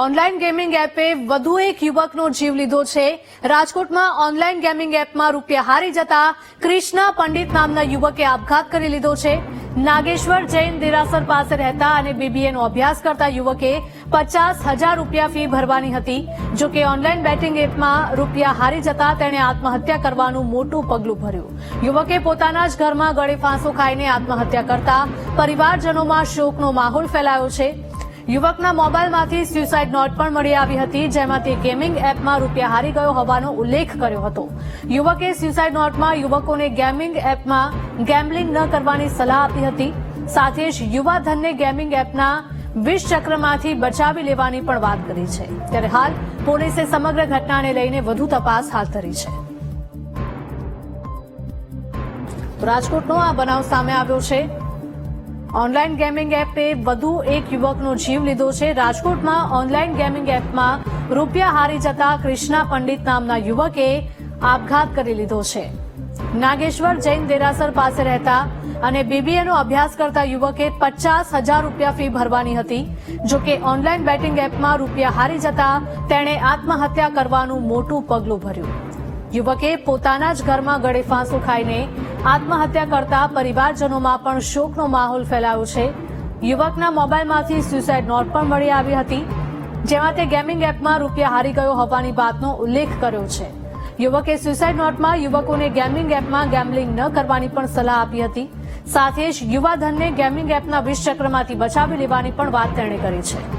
Online gaming એપે વધુ એક યુવકનો જીવ લીધો છે. રાજકોટમાં ઓનલાઈન ગેમિંગ એપમાં રૂપિયા હારી જતા ક્રિષ્ના પંડિત નામના યુવકે આપઘાત કરી લીધો છે. નાગેશ્વર જૈન દેરાસર પાસે રહેતા અને બીબીએનો અભ્યાસ કરતા યુવકે પચાસ હજાર રૂપિયા ફી ભરવાની હતી. જો કે ઓનલાઈન બેટિંગ એપમાં રૂપિયા હારી જતા તેણે આત્મહત્યા કરવાનું મોટું પગલું ભર્યું. યુવકે પોતાના જ ઘરમાં ગળે ફાંસો ખાઈને આત્મહત્યા કરતા પરિવારજનોમાં શોકનો માહોલ ફેલાયો છે. યુવકના મોબાઈલમાંથી સ્યુસાઇડ નોટ પણ મળી આવી હતી, જેમાં તે ગેમિંગ એપમાં રૂપિયા હારી ગયો હોવાનો ઉલ્લેખ કર્યો હતો. યુવકે સ્યુસાઇડ નોટમાં યુવકોને ગેમિંગ એપમાં ગેમ્બલિંગ ન કરવાની સલાહ આપી હતી. સાથે જ યુવાધનને ગેમિંગ એપના વિષ ચક્રમાંથી બચાવી લેવાની પણ વાત કરી છે. ત્યારે હાલ પોલીસે સમગ્ર ઘટનાને લઈને વધુ તપાસ હાથ ધરી છે. રાજકોટનો આ બનાવ સામે આવ્યો છે. ઓનલાઈન ગેમિંગ એપે વધુ એક યુવકનો જીવ લીધો છે. રાજકોટમાં ઓનલાઈન ગેમિંગ એપમાં રૂપિયા હારી જતા કૃષ્ણા પંડિત નામના યુવકે આપઘાત કરી લીધો છે. નાગેશ્વર જૈન દેરાસર પાસે રહેતા અને બીબીએનો અભ્યાસ કરતા યુવકે પચાસ હજાર રૂપિયા ફી ભરવાની હતી. જો કે ઓનલાઈન બેટિંગ એપમાં રૂપિયા હારી જતા તેણે આત્મહત્યા કરવાનું મોટું પગલું ભર્યું. યુવકે પોતાના જ ઘરમાં ગળે ફાંસો ખાઈને આત્મહત્યા કરતા પરિવારજનોમાં પણ શોકનો માહોલ ફેલાયો છે. યુવકના મોબાઈલમાંથી સ્યુસાઇડ નોટ પણ મળી આવી હતી, જેમાં તે ગેમિંગ એપમાં રૂપિયા હારી ગયો હોવાની વાતનો ઉલ્લેખ કર્યો છે. યુવકે સ્યુસાઇડ નોટમાં યુવકોને ગેમિંગ એપમાં ગેમ્બલિંગ ન કરવાની પણ સલાહ આપી હતી, સાથે જ યુવાધનને ગેમિંગ એપના વિષચક્રમાંથી બચાવી લેવાની પણ વાત તેણે કરી છે.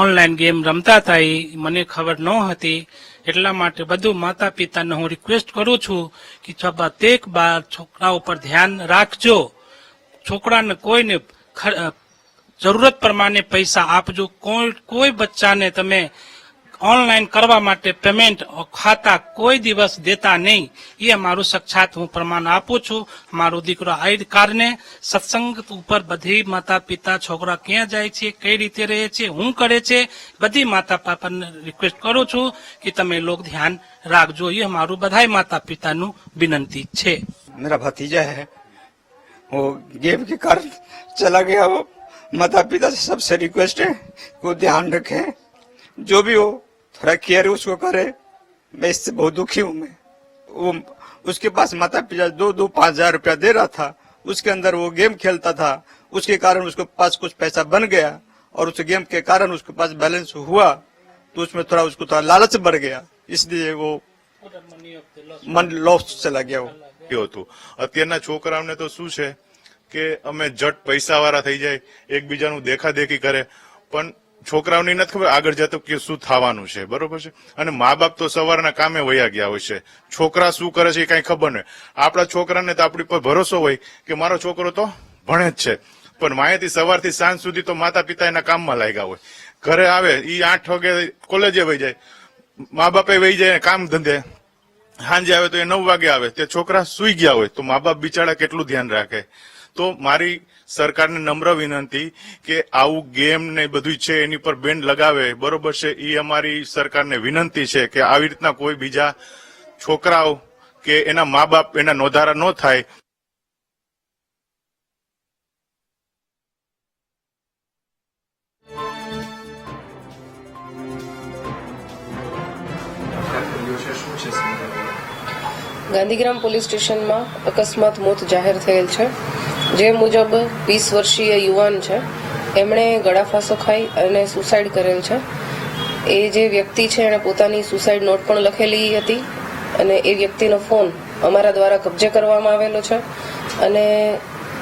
ઓનલાઈન ગેમ રમતા હતા એ મને ખબર ન હતી. એટલા માટે બધું માતા પિતાને હું રિક્વેસ્ટ કરું છું કે તેક બાર છોકરા ઉપર ધ્યાન રાખજો. છોકરાને કોઈને જરૂરત પ્રમાણે પૈસા આપજો. કોઈ કોઈ બચ્ચાને તમે ઓનલાઈન કરવા માટે પેમેન્ટ ખાતા કોઈ દિવસ દેતા નહીં એ અમારું સાક્ષાત હું પ્રમાણ આપું છું મારો દીકરો આ કારણે સત્સંગ ઉપર બધી માતા પિતા છોકરા ક્યાં જાય છે કઈ રીતે રહે છે હું કરે છે બધી માતા પાપાને રિક્વેસ્ટ કરું છું કે તમે લોક ધ્યાન રાખજો એ મારું બધાય માતા પિતાનું વિનંતી છે मेरा भतीजा है वो गेम के कारण चला गया वो माता पिता से सबसे रिक्वेस्ट है कि वो ध्यान रखे जो भी हो थोड़ा केयर उसको करे मैं इससे बहुत दुखी हूँ मैं वो उसके पास माता पिता दो दो पाँच हजार रुपया दे रहा था उसके अंदर वो गेम खेलता था उसके कारण उसके पास कुछ पैसा बन गया और उस गेम के कारण उसके पास बैलेंस हुआ तो उसमें थोड़ा उसको थोड़ा लालच बढ़ गया इसलिए वो मन लॉस चला गया वो કેવું હતું અત્યારના છોકરાઓને તો શું છે કે અમે જટ પૈસા વાળા થઈ જાય એકબીજાનું દેખાદેખી કરે પણ છોકરાઓને નથી ખબર આગળ જતો કે શું થવાનું છે, બરોબર છે? અને મા બાપ તો સવારના કામે વયા ગયા હોય છે. છોકરા શું કરે છે એ કઈ ખબર નહીં. આપણા છોકરાને તો આપણી પર ભરોસો હોય કે મારો છોકરો તો ભણે જ છે. પણ માયાથી સવારથી સાંજ સુધી તો માતા પિતા એના કામમાં લાગ્યા હોય. ઘરે આવે એ આઠ વાગે કોલેજે વહી જાય. મા બાપે વહી જાય, કામ ધંધે. સાંજે આવે તો એ નવ વાગે આવે. તે છોકરા સુઈ ગયા હોય. તો મા બાપ બિચારા કેટલું ધ્યાન રાખે? તો મારી સરકારને નમ્ર વિનંતી કે આવું ગેમ ને બધું છે એની પર બેન લગાવે. બરોબર છે એ અમારી સરકારને વિનંતી છે કે આવી રીતના કોઈ બીજા છોકરાઓ કે એના મા બાપ એના નોંધારા ન થાય. ગાંધીગ્રામ પોલીસ સ્ટેશનમાં અકસ્માત મોત જાહેર થયેલ છે. જે મુજબ વીસ વર્ષીય યુવાન છે, એમણે ગળાફાંસો ખાઈ અને સુસાઇડ કરેલ છે. એ જે વ્યક્તિ છે, એણે પોતાની સુસાઇડ નોટ પણ લખેલી હતી અને એ વ્યક્તિનો ફોન અમારા દ્વારા કબજે કરવામાં આવેલો છે. અને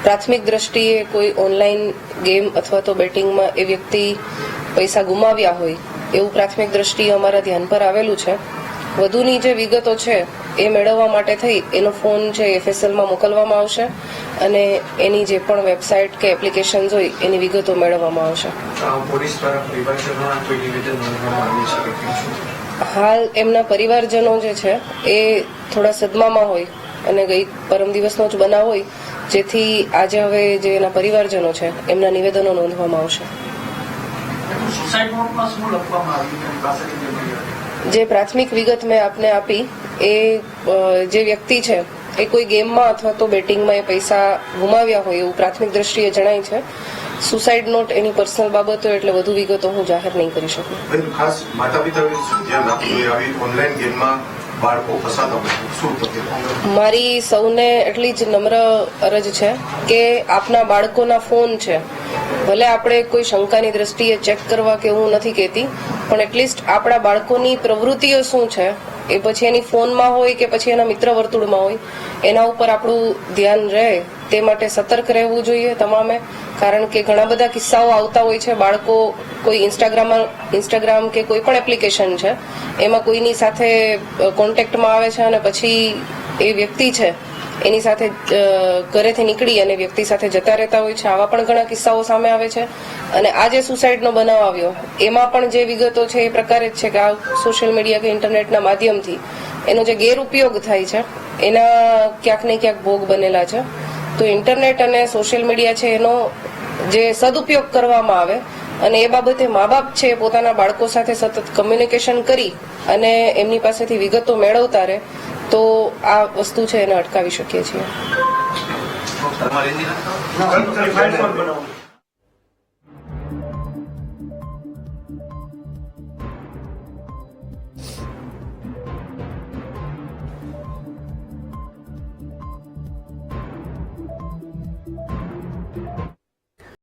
પ્રાથમિક દ્રષ્ટિએ કોઈ ઓનલાઈન ગેમ અથવા તો બેટિંગમાં એ વ્યક્તિ પૈસા ગુમાવ્યા હોય એવું પ્રાથમિક દ્રષ્ટિએ અમારા ધ્યાન પર આવેલું છે. વધુની જે વિગતો છે એ મેળવવા માટે થઈ એનો ફોન છે એફએસએલમાં મોકલવામાં આવશે અને એની જે પણ વેબસાઇટ કે એપ્લિકેશન્સ હોય એની વિગતો મેળવવામાં આવશે. હાલ એમના પરિવારજનો જે છે એ થોડા સદમામાં હોય અને ગઈ પરમ દિવસનો જ બનાવ હોય જેથી આજે હવે જે એના પરિવારજનો છે એમના નિવેદનો નોંધવામાં આવશે. જે પ્રાથમિક વિગત મેં આપને આપી એ જે વ્યક્તિ છે એ કોઈ ગેમમાં અથવા તો બેટિંગમાં એ પૈસા ગુમાવ્યા હોય એવું પ્રાથમિક દ્રષ્ટિએ જણાય છે. સુસાઇડ નોટ એની પર્સનલ બાબતો એટલે વધુ વિગતો હું જાહેર નહીં કરી શકું. ખાસ માતા પિતા ધ્યાન રાખવું જોઈએ. આવી ઓનલાઈન ગેમમાં બાળકો ફસાતા હોય શું તકલીફ? મારી સૌને એટલી જ નમ્ર અરજ છે કે આપના બાળકોના ફોન છે ભલે આપણે કોઈ શંકાની દ્રષ્ટિએ ચેક કરવા કે હું નથી કહેતી, પણ એટલીસ્ટ આપણા બાળકોની પ્રવૃત્તિઓ શું છે, એ પછી એની ફોનમાં હોય કે પછી એના મિત્ર વર્તુળમાં હોય, એના ઉપર આપણું ધ્યાન રહે, તે માટે સતર્ક રહેવું જોઈએ તમામે, કારણ કે ઘણા બધા કિસ્સાઓ આવતા હોય છે, બાળકો કોઈ ઇન્સ્ટાગ્રામ ઇન્સ્ટાગ્રામ કે કોઈ પણ એપ્લિકેશન છે, એમાં કોઈની સાથે કોન્ટેક્ટમાં આવે છે અને પછી એ વ્યક્તિ છે એની સાથે ઘરેથી નીકળી અને વ્યક્તિ સાથે જતા રહેતા હોય છે. આવા પણ ઘણા કિસ્સાઓ સામે આવે છે. અને આ જે સુસાઇડનો બનાવ આવ્યો, એમાં પણ જે વિગતો છે એ પ્રકારે જ છે કે આ સોશિયલ મીડિયા કે ઇન્ટરનેટના માધ્યમથી એનો જે ગેરઉપયોગ થાય છે, એના ક્યાંક ને ક્યાંક ભોગ બનેલા છે. તો ઇન્ટરનેટ અને સોશિયલ મીડિયા છે એનો જે સદુપયોગ કરવામાં આવે અને એ બાબતે મા બાપ છે પોતાના બાળકો સાથે સતત કમ્યુનિકેશન કરી અને એમની પાસેથી વિગતો મેળવતા રહે. તો આ વસ્તુ છે એને અટકાવી શકીએ છીએ.